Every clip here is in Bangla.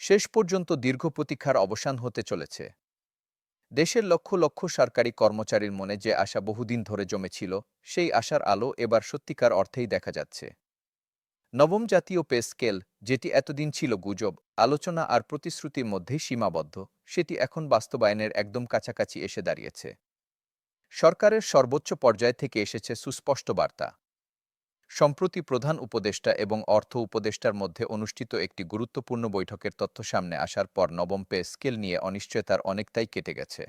শেষ পর্যন্ত দীর্ঘ প্রতীক্ষার অবসান হতে চলেছে। দেশের লক্ষ লক্ষ সরকারি কর্মচারীর মনে যে আশা বহুদিন ধরে জমেছিল, সেই আশার আলো এবার সত্যিকার অর্থেই দেখা যাচ্ছে। নবম জাতীয় পে স্কেল, যেটি এতদিন ছিল গুজব, আলোচনা আর প্রতিশ্রুতির মধ্যেই সীমাবদ্ধ, সেটি এখন বাস্তবায়নের একদম কাছাকাছি এসে দাঁড়িয়েছে। সরকারের সর্বোচ্চ পর্যায় থেকে এসেছে সুস্পষ্ট বার্তা। সম্প্রতি প্রধান উপদেষ্টা এবং অর্থ উপদেষ্টার মধ্যে অনুষ্ঠিত একটি গুরুত্বপূর্ণ বৈঠকের তথ্য সামনে আসার পর নবম পে স্কেল নিয়ে অনিশ্চয়তার অনেকটাই কেটে গেছে।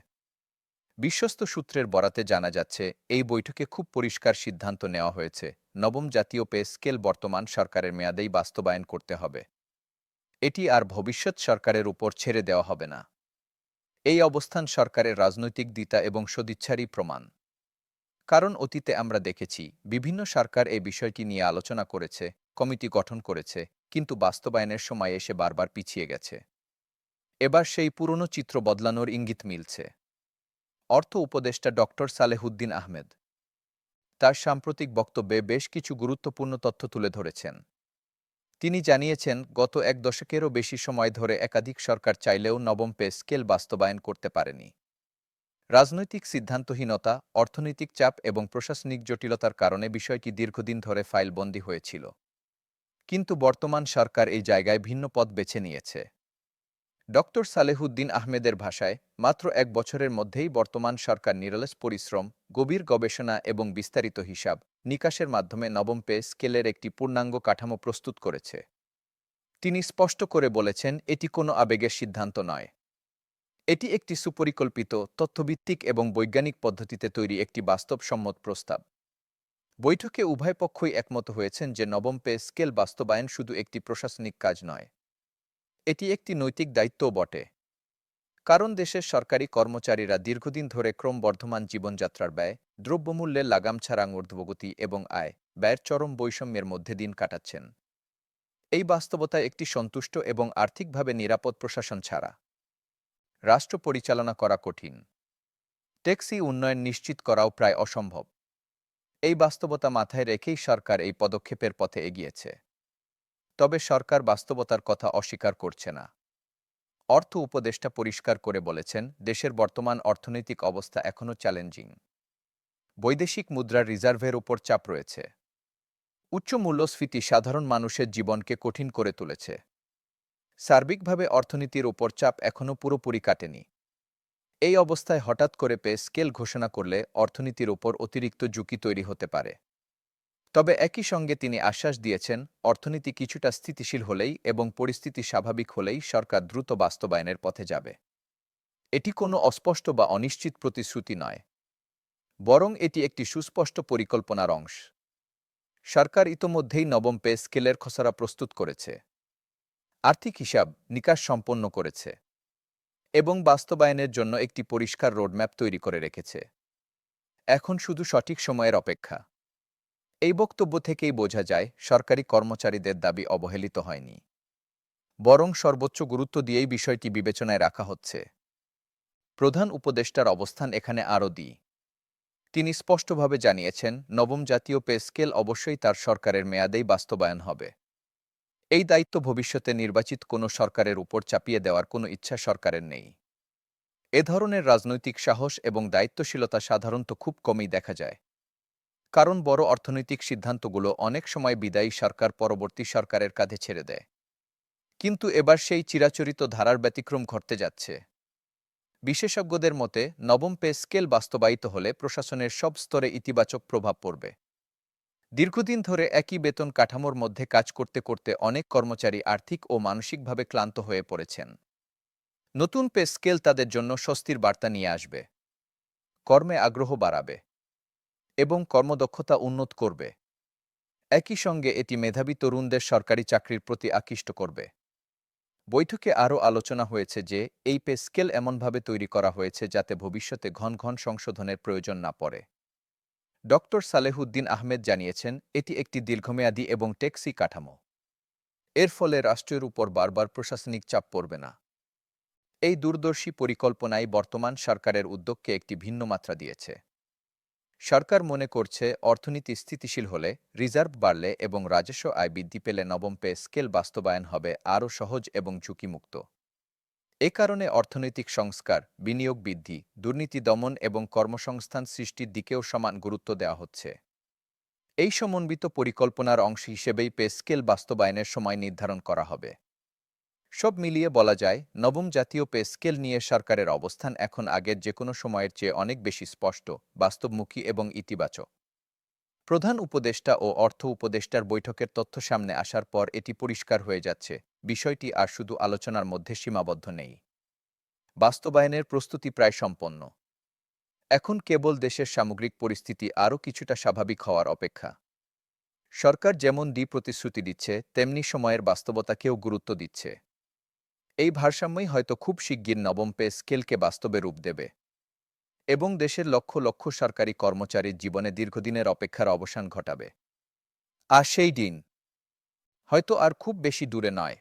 বিশ্বস্ত সূত্রের বরাতে জানা যাচ্ছে, এই বৈঠকে খুব পরিষ্কার সিদ্ধান্ত নেওয়া হয়েছে। নবম জাতীয় পে স্কেল বর্তমান সরকারের মেয়াদেই বাস্তবায়ন করতে হবে। এটি আর ভবিষ্যৎ সরকারের উপর ছেড়ে দেওয়া হবে না। এই অবস্থান সরকারের রাজনৈতিক দিতা এবং সদিচ্ছারই প্রমাণ। কারণ অতীতে আমরা দেখেছি, বিভিন্ন সরকার এই বিষয়টি নিয়ে আলোচনা করেছে, কমিটি গঠন করেছে, কিন্তু বাস্তবায়নের সময় এসে বারবার পিছিয়ে গেছে। এবার সেই পুরনো চিত্র বদলানোর ইঙ্গিত মিলছে। অর্থ উপদেষ্টা ডক্টর সালেহুদ্দিন আহমেদ তার সাম্প্রতিক বক্তব্যে বেশ কিছু গুরুত্বপূর্ণ তথ্য তুলে ধরেছেন। তিনি জানিয়েছেন, গত এক দশকেরও বেশি সময় ধরে একাধিক সরকার চাইলেও নবম পে স্কেল বাস্তবায়ন করতে পারেনি। রাজনৈতিক সিদ্ধান্তহীনতা, অর্থনৈতিক চাপ এবং প্রশাসনিক জটিলতার কারণে বিষয়টি দীর্ঘদিন ধরে ফাইলবন্দি হয়েছিল। কিন্তু বর্তমান সরকার এই জায়গায় ভিন্ন পথ বেছে নিয়েছে। ডক্টর সালেহুদ্দিন আহমেদের ভাষায়, মাত্র এক বছরের মধ্যেই বর্তমান সরকার নিরলস পরিশ্রম, গভীর গবেষণা এবং বিস্তারিত হিসাব নিকাশের মাধ্যমে নবম পে স্কেলের একটি পূর্ণাঙ্গ কাঠামো প্রস্তুত করেছে। তিনি স্পষ্ট করে বলেছেন, এটি কোনো আবেগের সিদ্ধান্ত নয়। এটি একটি সুপরিকল্পিত, তথ্যভিত্তিক এবং বৈজ্ঞানিক পদ্ধতিতে তৈরি একটি বাস্তবসম্মত প্রস্তাব। বৈঠকে উভয় পক্ষই একমত হয়েছেন যে নবম পে স্কেল বাস্তবায়ন শুধু একটি প্রশাসনিক কাজ নয়, এটি একটি নৈতিক দায়িত্বও বটে। কারণ দেশের সরকারি কর্মচারীরা দীর্ঘদিন ধরে ক্রমবর্ধমান জীবনযাত্রার ব্যয় দ্রব্যমূল্যে লাগাম ছাড়া ঊর্ধ্বগতি এবং আয়, ব্যয়ের চরম বৈষম্যের মধ্যে দিন কাটাচ্ছেন। এই বাস্তবতায় একটি সন্তুষ্ট এবং আর্থিকভাবে নিরাপদ প্রশাসন ছাড়া রাষ্ট্র পরিচালনা করা কঠিন। ট্যাক্সি উন্নয়ন নিশ্চিত করাও প্রায় অসম্ভব। এই বাস্তবতা মাথায় রেখেই সরকার এই পদক্ষেপের পথে এগিয়েছে। তবে সরকার বাস্তবতার কথা অস্বীকার করছে না। অর্থ উপদেষ্টা পরিষ্কার করে বলেছেন, দেশের বর্তমান অর্থনৈতিক অবস্থা এখনও চ্যালেঞ্জিং। বৈদেশিক মুদ্রার রিজার্ভের ওপর চাপ রয়েছে। উচ্চ মূল্যস্ফীতি সাধারণ মানুষের জীবনকে কঠিন করে তুলেছে। সার্বিকভাবে অর্থনীতির ওপর চাপ এখনও পুরোপুরি কাটেনি। এই অবস্থায় হঠাৎ করে পে স্কেল ঘোষণা করলে অর্থনীতির ওপর অতিরিক্ত ঝুঁকি তৈরি হতে পারে। তবে একই সঙ্গে তিনি আশ্বাস দিয়েছেন, অর্থনীতি কিছুটা স্থিতিশীল হলেই এবং পরিস্থিতি স্বাভাবিক হলেই সরকার দ্রুত বাস্তবায়নের পথে যাবে। এটি কোনো অস্পষ্ট বা অনিশ্চিত প্রতিশ্রুতি নয়। বরং এটি একটি সুস্পষ্ট পরিকল্পনার অংশ। সরকার ইতোমধ্যেই নবম পে স্কেলের খসড়া প্রস্তুত করেছে। আর্থিক হিসাব নিকাশ সম্পন্ন করেছে এবং বাস্তবায়নের জন্য একটি পরিষ্কার রোডম্যাপ তৈরি করে রেখেছে। এখন শুধু সঠিক সময়ের অপেক্ষা। এই বক্তব্য থেকেই বোঝা যায়, সরকারি কর্মচারীদের দাবি অবহেলিত হয়নি। বরং সর্বোচ্চ গুরুত্ব দিয়েই বিষয়টি বিবেচনায় রাখা হচ্ছে। প্রধান উপদেষ্টার অবস্থান এখানে আরও দিই তিনি স্পষ্টভাবে জানিয়েছেন, নবম জাতীয় পে স্কেল অবশ্যই তার সরকারের মেয়াদেই বাস্তবায়ন হবে। এই দায়িত্ব ভবিষ্যতে নির্বাচিত কোনো সরকারের উপর চাপিয়ে দেওয়ার কোনো ইচ্ছা সরকারের নেই। এ ধরনের রাজনৈতিক সাহস এবং দায়িত্বশীলতা সাধারণত খুব কমই দেখা যায়। কারণ বড় অর্থনৈতিক সিদ্ধান্তগুলো অনেক সময় বিদায়ী সরকার পরবর্তী সরকারের কাঁধে ছেড়ে দেয়। কিন্তু এবার সেই চিরাচরিত ধারার ব্যতিক্রম ঘটতে যাচ্ছে। বিশেষজ্ঞদের মতে, নবম পে স্কেল বাস্তবায়িত হলে প্রশাসনের সব স্তরে ইতিবাচক প্রভাব পড়বে। দীর্ঘদিন ধরে একই বেতন কাঠামোর মধ্যে কাজ করতে করতে অনেক কর্মচারী আর্থিক ও মানসিকভাবে ক্লান্ত হয়ে পড়েছেন। নতুন পে স্কেল তাদের জন্য স্বস্তির বার্তা নিয়ে আসবে। কর্মে আগ্রহ বাড়াবে এবং কর্মদক্ষতা উন্নত করবে। একই সঙ্গে এটি মেধাবী তরুণদের সরকারি চাকরির প্রতি আকৃষ্ট করবে। বৈঠকে আরও আলোচনা হয়েছে যে, এই পে স্কেল এমনভাবে তৈরি করা হয়েছে যাতে ভবিষ্যতে ঘন ঘন সংশোধনের প্রয়োজন না পড়ে। ডক্টর সালেহুদ্দিন আহমেদ জানিয়েছেন, এটি একটি দীর্ঘমেয়াদী এবং ট্যাক্সি কাঠামো। এর ফলে রাষ্ট্রের উপর বারবার প্রশাসনিক চাপ পড়বে না। এই দূরদর্শী পরিকল্পনায় বর্তমান সরকারের উদ্যোগকে একটি ভিন্ন মাত্রা দিয়েছে। সরকার মনে করছে, অর্থনীতি স্থিতিশীল হলে রিজার্ভ বাড়লে এবং রাজস্ব আয় বৃদ্ধি পেলে নবম পে স্কেল বাস্তবায়ন হবে আরও সহজ এবং ঝুঁকিমুক্ত। এ কারণে অর্থনৈতিক সংস্কার, বিনিয়োগ বৃদ্ধি, দুর্নীতি দমন এবং কর্মসংস্থান সৃষ্টির দিকেও সমান গুরুত্ব দেওয়া হচ্ছে। এই সমন্বিত পরিকল্পনার অংশ হিসেবেই পে স্কেল বাস্তবায়নের সময় নির্ধারণ করা হবে। সব মিলিয়ে বলা যায়, নবম জাতীয় পে স্কেল নিয়ে সরকারের অবস্থান এখন আগের যে কোনো সময়ের চেয়ে অনেক বেশি স্পষ্ট, বাস্তবমুখী এবং ইতিবাচক। প্রধান উপদেষ্টা ও অর্থ উপদেষ্টার বৈঠকের তথ্য সামনে আসার পর এটি পরিষ্কার হয়ে যাচ্ছে। বিষয়টি আর শুধু আলোচনার মধ্যে সীমাবদ্ধ নেই। বাস্তবায়নের প্রস্তুতি প্রায় সম্পন্ন। এখন কেবল দেশের সামগ্রিক পরিস্থিতি আরও কিছুটা স্বাভাবিক হওয়ার অপেক্ষা। সরকার যেমন দি প্রতিশ্রুতি দিচ্ছে, তেমনি সময়ের বাস্তবতাকেও গুরুত্ব দিচ্ছে। এই ভারসাম্যই হয়তো খুব শিগগির নবম পে স্কেলকে বাস্তবে রূপ দেবে। এবং দেশের লক্ষ লক্ষ সরকারি কর্মচারীর জীবনে দীর্ঘদিনের অপেক্ষার অবসান ঘটাবে। আর সেই দিন হয়তো আর খুব বেশি দূরে নয়।